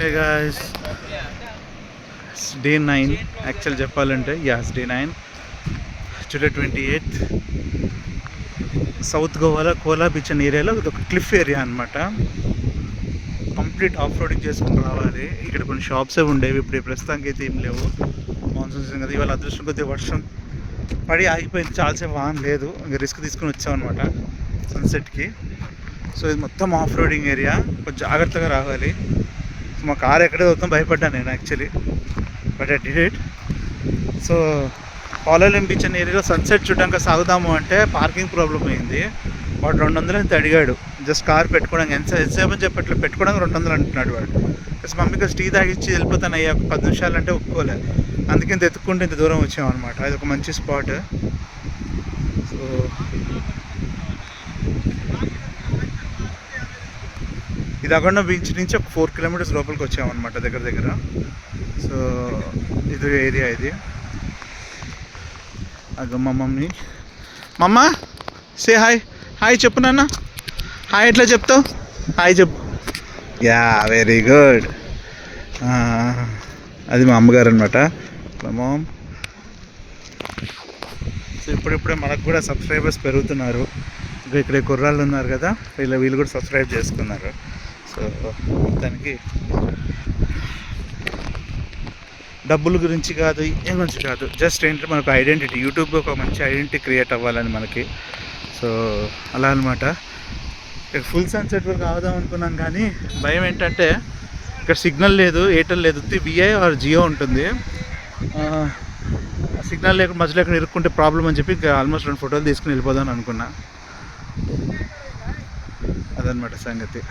Hey guys day nine actual చెప్పాలంటే as day nine July twenty eighth south గోవాలో Kola beach అనే ఏరియాలో ఇది ఒక క్లిఫ్ ఏరియా అనమాట కంప్లీట్ ఆఫ్ రోడింగ్ చేసుకుని రావాలి. ఇక్కడ కొన్ని షాప్స్ ఉండేవి ఇప్పుడు ప్రస్తుతానికి అయితే ఏం లేవు. మాన్సూన్ సీజన్ కదా ఇవాళ అదృష్టం కొద్దిగా వర్షం పడి ఆగిపోయింది. చాలాసేపు వాహనం లేదు. ఇంకా రిస్క్ తీసుకుని వచ్చామన్నమాట సన్సెట్కి సో ఇది మొత్తం ఆఫ్ రోడింగ్ ఏరియా కొంచెం జాగ్రత్తగా రావాలి. సో మా కార్ ఎక్కడే వద్దాం భయపడ్డాను నేను actually but I did it so Palem beach అనే ఏరియాలో సన్సెట్ చూడడానికి సాగుదాము అంటే పార్కింగ్ ప్రాబ్లం అయింది. వాడు రెండు వందలు ఎంత అడిగాడు. జస్ట్ కార్ పెట్టుకోవడానికి ఎంత ఎంతసేపు అని చెప్పట్లే పెట్టుకోవడానికి రెండు వందలు అంటున్నాడు వాడు. ప్లస్ మమ్మీకి టీ తాగిచ్చి వెళ్ళిపోతాను అయ్యా ఒక పది నిమిషాలు అంటే ఒప్పుకోలే. అందుకే ఇంత ఎత్తుక్కుంటే ఇంత దూరం వచ్చామన్నమాట. అది ఒక మంచి స్పాట్ సో ఇది అక్కడ బీచ్ నుంచి ఒక ఫోర్ కిలోమీటర్స్ లోపలికి వచ్చామన్నమాట దగ్గర దగ్గర. సో ఇది ఏరియా ఇది. అగ మా మమ్మీ. మమ్మ సే హాయ్ హాయ్ చెప్పు నాన్న. హాయ్ ఎట్లా చెప్తావు? హాయ్ చెప్పు. యా వెరీ గుడ్ అది మా అమ్మగారు అనమాట మమ్. సో ఇప్పుడిప్పుడే మనకు కూడా సబ్స్క్రైబర్స్ పెరుగుతున్నారు. ఇంకా ఇక్కడ కుర్రాళ్ళు ఉన్నారు కదా వీళ్ళు వీళ్ళు కూడా సబ్స్క్రైబ్ చేసుకున్నారు. సో మొత్తానికి డబ్బుల గురించి కాదు ఏం గురించి కాదు జస్ట్ ఏంటంటే మనకు ఐడెంటిటీ యూట్యూబ్లో ఒక మంచి ఐడెంటిటీ క్రియేట్ అవ్వాలని మనకి. సో అలా అనమాట ఇక్కడ ఫుల్ సన్సెట్ వరకు ఆగుదాం అనుకున్నాం కానీ భయం ఏంటంటే ఇక్కడ సిగ్నల్ లేదు ఎయిర్టెల్ లేదు. విఐ ఆర్ జియో ఉంటుంది. సిగ్నల్ లేకుండా మధ్యలో ఎక్కడ ఇరుక్కుంటే ప్రాబ్లం అని చెప్పి ఇంకా ఆల్మోస్ట్ రెండు ఫోటోలు తీసుకుని వెళ్ళిపోదాం అనుకున్నా. అదనమాట సంగతి.